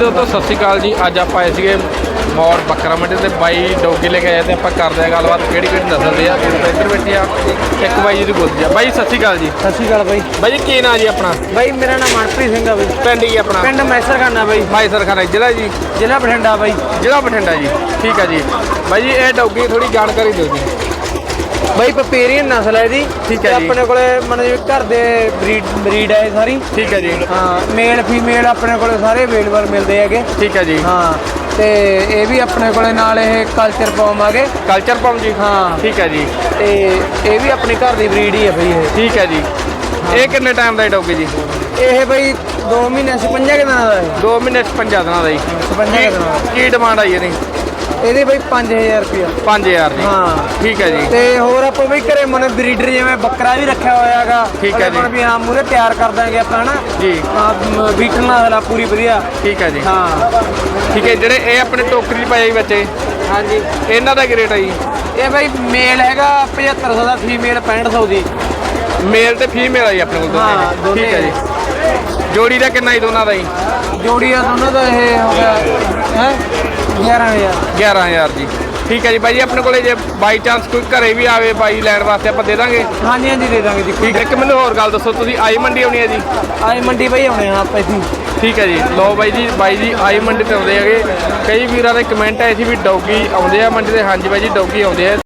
ਦੋਸਤੋ ਸਤਿ ਸ਼੍ਰੀ ਅਕਾਲ ਜੀ। ਅੱਜ ਆਪਾਂ ਆਏ ਸੀਗੇ ਮੌੜ ਬੱਕਰਾ ਮੰਡੀ ਤੇ ਬਾਈ ਡੋਗੀ ਲੈ ਕੇ ਆਏ ਤੇ ਆਪਾਂ ਕਰਦੇ ਆ ਗੱਲਬਾਤ। ਕਿਹੜੀ ਕਿਹੜੀ ਨਸਲ ਦੇ ਆ? ਇੱਧਰ ਬੈਠੇ ਆ। ਇੱਕ ਬਾਈ ਜੀ ਦੀ ਬੋਲਦੀ ਆ। ਬਾਈ ਸਤਿ ਸ਼੍ਰੀ ਅਕਾਲ ਜੀ। ਸਤਿ ਸ਼੍ਰੀ ਅਕਾਲ ਬਾਈ। ਬਾਈ ਜੀ ਕੀ ਨਾਂ ਜੀ ਆਪਣਾ? ਬਾਈ ਮੇਰਾ ਨਾਮ ਮਨਪ੍ਰੀਤ ਸਿੰਘ ਆ ਬਾਈ। ਪਿੰਡ ਕੀ ਆਪਣਾ? ਪਿੰਡ ਮੈਸਰਖਾਨਾ ਬਾਈ। ਭਾਈ ਸਰਖਾਨਾ ਜ਼ਿਲ੍ਹਾ ਜੀ? ਜ਼ਿਲ੍ਹਾ ਬਠਿੰਡਾ ਬਾਈ। ਜ਼ਿਲ੍ਹਾ ਬਠਿੰਡਾ ਜੀ। ਠੀਕ ਆ ਜੀ। ਬਾਈ ਜੀ ਇਹ ਡੋਗੀ ਥੋੜੀ ਜਾਣਕਾਰੀ ਦਿਓ ਜੀ। ਬਾਈ ਪਪੇਰੀਅਨ ਨਸਲ ਹੈ ਇਹਦੀ ਠੀਕ ਹੈ ਜੀ। ਆਪਣੇ ਕੋਲੇ ਜਿਵੇਂ ਘਰ ਦੇ ਬਰੀਡ ਬਰੀਡ ਹੈ ਸਾਰੀ। ਠੀਕ ਹੈ ਜੀ। ਹਾਂ ਮੇਲ ਫੀਮੇਲ ਆਪਣੇ ਕੋਲੇ ਸਾਰੇ ਅਵੇਲੇਬਲ ਮਿਲਦੇ ਹੈਗੇ। ਠੀਕ ਹੈ ਜੀ। ਹਾਂ ਤੇ ਇਹ ਵੀ ਆਪਣੇ ਕੋਲੇ ਨਾਲ ਇਹ ਕਲਚਰ ਪੌਮ ਆਗੇ ਕਲਚਰ ਪੰਪ ਜੀ। ਹਾਂ। ਠੀਕ ਹੈ ਜੀ। ਤੇ ਇਹ ਵੀ ਆਪਣੀ ਘਰ ਦੀ ਬਰੀਡ ਹੀ ਹੈ ਬਈ ਇਹ। ਠੀਕ ਹੈ ਜੀ। ਇਹ ਕਿੰਨੇ ਟਾਈਮ ਦਾ ਡੋਗੀ ਜੀ? ਇਹ ਬਈ 2 ਮਹੀਨੇ 56 ਕਿ ਦਿਨਾਂ ਦਾ ਹੈ। 2 ਮਹੀਨੇ 50 ਦਿਨਾਂ ਦਾ ਜੀ। 56 ਕਿ ਦਿਨਾਂ ਦਾ। ਕੀ ਡਿਮਾਂਡ ਆਈ ਇਹਦੀ? ਇਹਦੀ ਬਈ 5000 ਰੁਪਇਆ। 5000 ਜੀ ਹਾਂ। ਠੀਕ ਹੈ ਜੀ। ਤੇ ਹੋਰ ਆਪਾਂ ਵੀ ਘਰੇ ਮਨ ਬਰੀਡਰ ਜਿਵੇਂ ਬੱਕਰਾ ਵੀ ਰੱਖਿਆ ਹੋਇਆਗਾ ਠੀਕ ਹੈ ਜੀ। ਵੀ ਹਾਂ ਮੂਰੇ ਤਿਆਰ ਕਰ ਦਾਂਗੇ ਆਪਾਂ ਹਨਾ। ਜੀ। ਹਾਂ ਬੀਟਲ ਨਾਲ ਪੂਰੀ ਵਧੀਆ। ਠੀਕ ਹੈ ਜੀ। ਹਾਂ। ਠੀਕ ਹੈ ਜਿਹੜੇ ਇਹ ਆਪਣੇ ਟੋਕਰੀ ਪਾਏ ਬੱਚੇ। ਹਾਂਜੀ। ਇਹਨਾਂ ਦਾ ਕੀ ਰੇਟ ਹੈ ਜੀ? ਇਹ ਬਾਈ ਮੇਲ ਹੈਗਾ 7500 ਦਾ ਫੀਮੇਲ 6500 ਦੀ। ਮੇਲ ਤੇ ਫੀਮੇਲ ਆ ਜੀ ਆਪਣੇ ਕੋਲ ਹਾਂ, ਦੋਨੇ। ਠੀਕ ਹੈ ਜੀ। ਜੋੜੀ ਦਾ ਕਿੰਨਾ ਜੀ ਦੋਨਾਂ ਦਾ ਜੀ? ਜੋੜੀ ਆ ਦੋਨੋਂ ਦਾ ਇਹ ਹੋ ਗਿਆ ਹੈ? 11000 11000 ਜੀ। ਠੀਕ ਹੈ ਜੀ ਬਾਈ ਜੀ ਆਪਣੇ ਕੋਲੇ ਜੇ ਬਾਈ ਚਾਂਸ ਕੋਈ ਘਰੇ ਵੀ ਆਵੇ ਬਾਈ ਲੈਣ ਵਾਸਤੇ ਆਪਾਂ ਦੇ ਦਾਂਗੇ। ਹਾਂਜੀ ਹਾਂਜੀ ਦੇ ਦਾਂਗੇ ਜੀ ਠੀਕ ਹੈ ਇੱਕ ਮੈਨੂੰ ਹੋਰ ਗੱਲ ਦੱਸੋ ਤੁਸੀਂ ਆਈ ਮੰਡੀ ਆਉਣੀ ਹੈ ਜੀ? ਆਏ ਮੰਡੀ ਬਾਈ ਆਉਣੇ ਆ ਆਪਾਂ ਇੱਥੇ। ਠੀਕ ਹੈ ਜੀ ਲਓ ਬਾਈ ਜੀ ਬਾਈ ਜੀ ਆਈ ਮੰਡੀ ਤੇ ਆਉਂਦੇ ਹੈਗੇ। ਕਈ ਵੀਰਾਂ ਦੇ ਕਮੈਂਟ ਆਏ ਸੀ ਵੀ ਡੌਗੀ ਆਉਂਦੇ ਆ ਮੰਡੀ ਤੇ। ਹਾਂਜੀ ਬਾਈ ਜੀ ਡੌਗੀ ਆਉਂਦੇ ਆ।